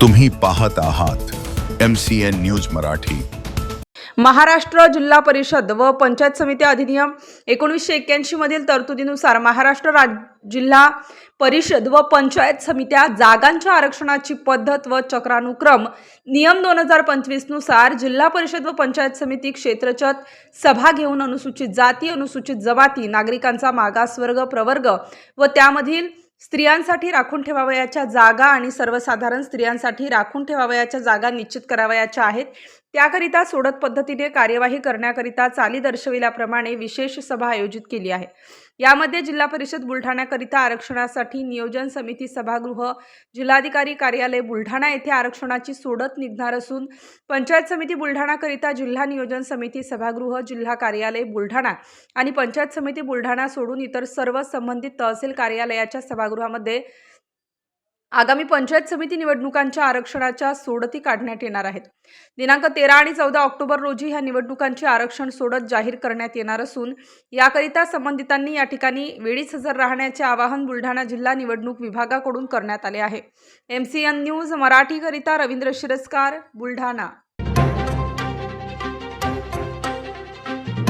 तुम्ही पाहत आहात M C N news Marathi. Maharashtra जिल्हा परिषद व पंचायत समिती अधिनियम एकोणीसशे एक्क्याऐंशी मधील तरतुदीनुसार महाराष्ट्र राज्य जिल्हा परिषद व पंचायत समित्या जागांच्या आरक्षणाची पद्धत व चक्रानुक्रम नियम दोन हजार पंचवीसनुसार जिल्हा परिषद व पंचायत समिती क्षेत्रचत सभा घेऊन अनुसूचित जाती अनुसूचित जमाती नागरिकांचा मागासवर्ग प्रवर्ग व त्यामधील स्त्रियांसाठी राखून ठेवावयाच्या जागा आणि सर्वसाधारण स्त्रियांसाठी राखून ठेवावयाच्या जागा निश्चित करावयाच्या आहेत. त्याकरिता सोडत पद्धतीने कार्यवाही करण्याकरिता चाली दर्शविल्याप्रमाणे विशेष सभा आयोजित केली आहे. यामध्ये जिल्हा परिषद बुलढाण्याकरिता आरक्षणासाठी नियोजन समिती सभागृह जिल्हाधिकारी कार्यालय बुलढाणा येथे आरक्षणाची सोडत निघणार असून पंचायत समिती बुलढाणाकरिता जिल्हा नियोजन समिती सभागृह जिल्हा कार्यालय बुलढाणा आणि पंचायत समिती बुलढाणा सोडून इतर सर्व संबंधित तहसील कार्यालयाच्या सभागृहामध्ये आगामी पंचायत समिती निवडणुकांच्या आरक्षणाच्या सोडती काढण्यात येणार आहेत. दिनांक तेरा आणि चौदा ऑक्टोबर रोजी ह्या निवडणुकांची आरक्षण सोडत जाहीर करण्यात येणार असून याकरिता संबंधितांनी या ठिकाणी वेळीच हजर राहण्याचे आवाहन बुलढाणा जिल्हा निवडणूक विभागाकडून करण्यात आले आहे. एम सी एन न्यूज मराठीकरिता रवींद्र शिरस्कार बुलढाणा.